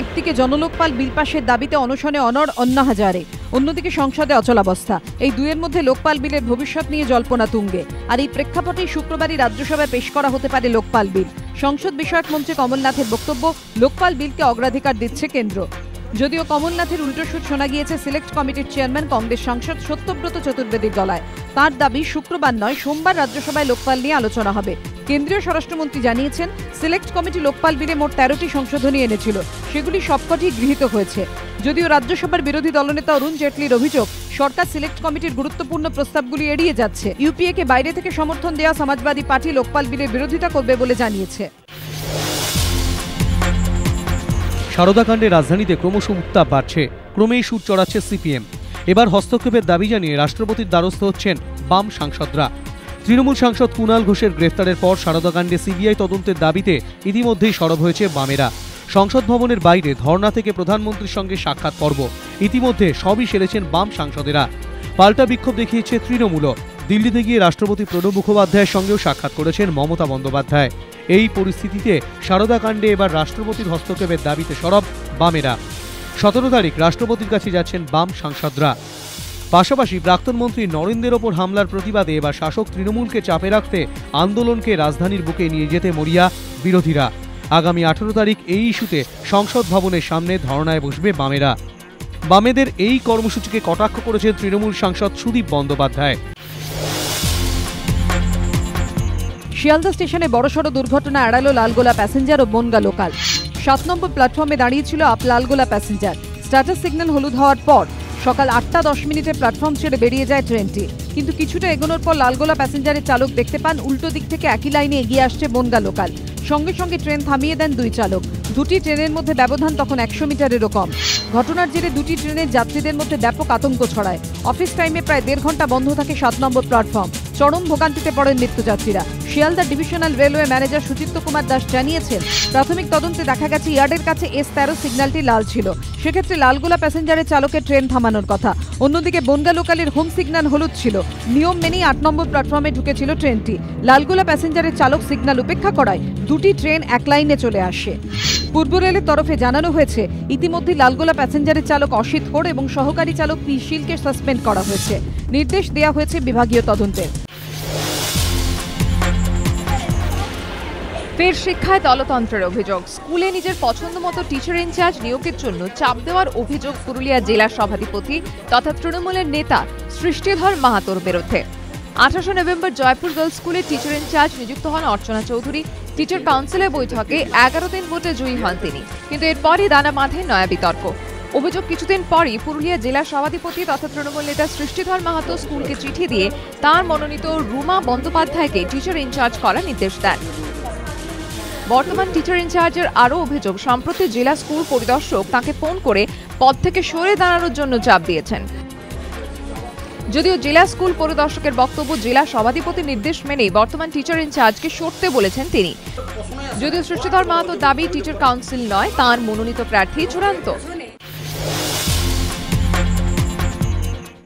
একদিকে জনলোকপাল বিল পাশের দাবিতে অনশনে অনর অন্না হাজারে, অন্যদিকে সংসদে অচলাবস্থা। এই দুয়ের মধ্যে লোকপাল বিলের ভবিষ্যৎ নিয়ে জল্পনা তুঙ্গে। আর এই প্রেক্ষাপটেই শুক্রবারই রাজ্যসভায় পেশ করা হতে পারে লোকপাল বিল। সংসদ বিষয়ক মন্ত্রী কমলনাথের বক্তব্য, লোকপাল বিলকে অগ্রাধিকার দিচ্ছে কেন্দ্র। যদিও কমলনাথের উল্টোসুর শোনা গিয়েছে সিলেক্ট কমিটির চেয়ারম্যান কংগ্রেস সাংসদ সত্যব্রত চতুর্বেদীর গলায়। তার দাবি, শুক্রবার নয়, সোমবার রাজ্যসভায় লোকপাল নিয়ে আলোচনা হবে। কেন্দ্রীয় স্বরাষ্ট্রমন্ত্রী জানিয়েছেন, সিলেক্ট কমিটি লোকপাল বিলে মোট তেরোটি সংশোধনী এনেছিল। সেগুলি সবকটি গৃহীত হয়েছে। যদিও রাজ্যসভার বিরোধী দলনেতা অরুণ জেটলির অভিযোগ, সরকার সিলেক্ট কমিটির গুরুত্বপূর্ণ প্রস্তাবগুলি এড়িয়ে যাচ্ছে। ইউপিএ কে বাইরে থেকে সমর্থন দেওয়া সমাজবাদী পার্টি লোকপাল বিলের বিরোধিতা করবে বলে জানিয়েছে। সারদাকাণ্ডে রাজধানীতে ক্রমশ উত্তাপ বাড়ছে। ক্রমেই সুর চড়াচ্ছে সিপিএম। এবার হস্তক্ষেপের দাবি জানিয়ে রাষ্ট্রপতির দ্বারস্থ হচ্ছেন বাম সাংসদরা। তৃণমূল সাংসদ কুণাল ঘোষের গ্রেফতারের পর সারদাকাণ্ডে সিবিআই তদন্তের দাবিতে ইতিমধ্যেই সরব হয়েছে বামেরা। সংসদ ভবনের বাইরে ধর্ণা থেকে প্রধানমন্ত্রীর সঙ্গে সাক্ষাৎ পর্ব। ইতিমধ্যে সবই সেরেছেন বাম সাংসদেরা। পাল্টা বিক্ষোভ দেখিয়েছে তৃণমূলও। দিল্লিতে গিয়ে রাষ্ট্রপতি প্রণব মুখোপাধ্যায়ের সঙ্গেও সাক্ষাৎ করেছেন মমতা বন্দ্যোপাধ্যায়। এই পরিস্থিতিতে সারদাকাণ্ডে এবার রাষ্ট্রপতির হস্তক্ষেপের দাবিতে সরব বামেরা। সতেরো তারিখ রাষ্ট্রপতির কাছে যাচ্ছেন বাম সাংসদরা। পাশাপাশি প্রাক্তন মন্ত্রী নরেন্দ্রের ওপর হামলার প্রতিবাদে এবার শাসক তৃণমূলকে চাপে রাখতে আন্দোলনকে রাজধানীর বুকে নিয়ে যেতে মরিয়া বিরোধীরা। আগামী আঠারো তারিখ এই ইস্যুতে সংসদ ভবনের সামনে ধর্নায় বসবে বামেরা। বামেদের এই কর্মসূচিকে কটাক্ষ করেছেন তৃণমূল সাংসদ সুদীপ বন্দ্যোপাধ্যায়। শিয়ালদা স্টেশনে বড়সড় দুর্ঘটনা এড়ালো লালগোলা প্যাসেঞ্জার ও বনগা লোকাল। সাত নম্বর প্ল্যাটফর্মে দাঁড়িয়েছিল up Lalgola passenger. Status signal হলুদ হওয়ার পর সকাল আটটা দশ মিনিটে প্ল্যাটফর্ম ছেড়ে বেরিয়ে যায় ট্রেনটি। কিন্তু কিছুটা এগোনোর পর লালগোলা প্যাসেঞ্জারের চালক দেখতে পান, উল্টো দিক থেকে একই লাইনে এগিয়ে আসছে বনগা লোকাল। সঙ্গে সঙ্গে ট্রেন থামিয়ে দেন দুই চালক। দুটি ট্রেনের মধ্যে ব্যবধান তখন একশো মিটারেরও কম। ঘটনার জেরে দুটি ট্রেনের যাত্রীদের মধ্যে ব্যাপক আতঙ্ক ছড়ায়। অফিস টাইমে প্রায় দেড় ঘণ্টা বন্ধ থাকে সাত নম্বর প্ল্যাটফর্ম। চরম ভোগান্তিতে পড়েন নিত্যযাত্রীরা Sealdah divisional railway manager Suchitra Kumar Das জানিয়েছেন, প্রাথমিক তদন্তে দেখা গেছে ইয়ার্ডের কাছে এস তেরো সিগন্যালটি লাল ছিল। সেক্ষেত্রে লালগোলা প্যাসেঞ্জারের চালকের ট্রেন থামানোর কথা। অন্যদিকে বনগা লোকালের হোম সিগন্যাল হলুদ ছিল। নিয়ম মেনেই আট নম্বর প্ল্যাটফর্মে ঢুকেছিল ট্রেনটি। লালগোলা প্যাসেঞ্জারের চালক সিগন্যাল উপেক্ষা করায় দুটি ট্রেন এক লাইনে চলে আসে। পূর্ব রেলের তরফে জানানো হয়েছে, ইতিমধ্যে লালগোলা প্যাসেঞ্জারের চালক অসিত হোড় এবং সহকারী চালক পি শিলকে সাসপেন্ড করা হয়েছে। নির্দেশ দেওয়া হয়েছে বিভাগীয় তদন্তের ফের শিক্ষায় দলতন্ত্রের অভিযোগ। স্কুলে নিজের পছন্দ মতো টিচার ইনচার্জ নিয়োগের জন্য চাপ দেওয়ার অভিযোগ পুরুলিয়া জেলা সভাধিপতি তথা তৃণমূলের নেতা সৃষ্টিধর মাহাতোর বিরুদ্ধে। আঠাশে নভেম্বর জয়পুর গার্লস স্কুলে টিচার ইনচার্জ নিযুক্ত হন অর্চনা চৌধুরী। টিচার কাউন্সিলের বৈঠকে এগারো দিন ভোটে জয়ী হন তিনি। কিন্তু এরপরই দানা বাঁধে নয়া বিতর্ক। অভিযোগ কিছুদিন পরই পুরুলিয়া জেলা সভাধিপতি তথা তৃণমূল নেতা সৃষ্টিধর মাহাতো স্কুলকে চিঠি দিয়ে তার মনোনীত রুমা বন্দ্যোপাধ্যায়কে টিচার ইনচার্জ করার নির্দেশ দেন। বর্তমান টিচার ইনচার্জের আরও অভিযোগ, সম্প্রতি জেলা স্কুল পরিদর্শক তাকে ফোন করে পদ থেকে সরে দাঁড়ানোর জন্য চাপ দিয়েছেন। যদিও জেলা স্কুল পরিদর্শকের বক্তব্য জেলা সভাধিপতির নির্দেশ মেনে বর্তমান টিচার ইনচার্জকে সরতে বলেছেন তিনি। যদিও সৃষ্টিধর মাহাতো দাবি টিচার কাউন্সিল নয়, তাঁর মনোনীত প্রার্থী চূড়ান্ত।